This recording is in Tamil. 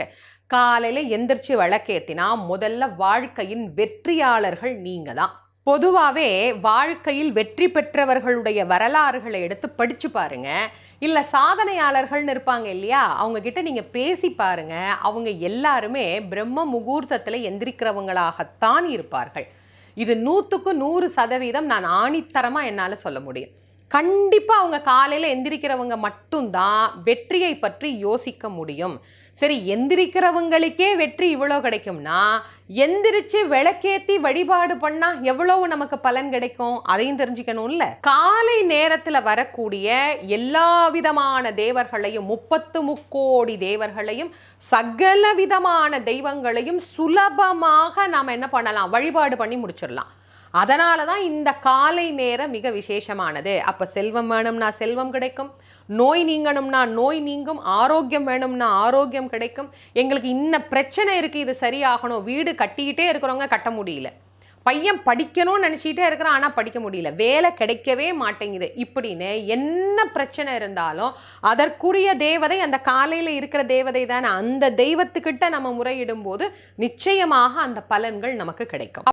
சொல்லியிருக்கேன் காலையில் எந்திரிச்சு விளக்கேத்தினா முதல்ல வாழ்க்கையின் வெற்றியாளர்கள் நீங்கள் தான் பொதுவாகவே வாழ்க்கையில் வெற்றி பெற்றவர்களுடைய வரலாறுகளை எடுத்து படிச்சு பாருங்க. இல்லை சாதனையாளர்கள்னு இருப்பாங்க இல்லையா? அவங்க கிட்ட நீங்க பேசி பாருங்க. அவங்க எல்லாருமே பிரம்ம முகூர்த்தத்தில் எந்திரிக்கிறவங்களாகத்தான் இருப்பார்கள். இது நூற்றுக்கு நூறு சதவீதம் நான் ஆணித்தரமாக என்னால் சொல்ல முடியும். கண்டிப்பாக அவங்க காலையில் எந்திரிக்கிறவங்க மட்டும்தான் வெற்றியை பற்றி யோசிக்க முடியும். சரி எந்திரிக்கிறவங்களுக்கே வெற்றி இவ்வளோ கிடைக்கும்னா எந்திரிச்சு விளக்கேத்தி வழிபாடு பண்ணா எவ்வளவு நமக்கு பலன் கிடைக்கும்? அதையும் தெரிஞ்சுக்கணும்ல. காலை நேரத்தில் வரக்கூடிய எல்லா விதமான தேவர்களையும் முப்பத்து முக்கோடி தேவர்களையும் சகல விதமான தெய்வங்களையும் சுலபமாக நாம் என்ன பண்ணலாம்? வழிபாடு பண்ணி முடிச்சிடலாம். அதனால தான் இந்த காலை நேரம் மிக விசேஷமானது. அப்போ செல்வம் வேணும்னா செல்வம் கிடைக்கும். நோய் நீங்கணும்னா நோய் நீங்கும். ஆரோக்கியம் வேணும்னா ஆரோக்கியம் கிடைக்கும். எங்களுக்கு இன்ன பிரச்சனை இருக்குது இது சரியாகணும். வீடு கட்டிக்கிட்டே இருக்கிறவங்க கட்ட முடியல. பையன் படிக்கணும்னு நினச்சிக்கிட்டே இருக்கிறான் ஆனால் படிக்க முடியல. வேலை கிடைக்கவே மாட்டேங்குது. இப்படின்னு என்ன பிரச்சனை இருந்தாலும் அதற்குரிய தேவதை அந்த காலையில் இருக்கிற தேவதை தானே. அந்த தெய்வத்துக்கிட்ட நம்ம முறையிடும் போது நிச்சயமாக அந்த பலன்கள் நமக்கு கிடைக்கும்.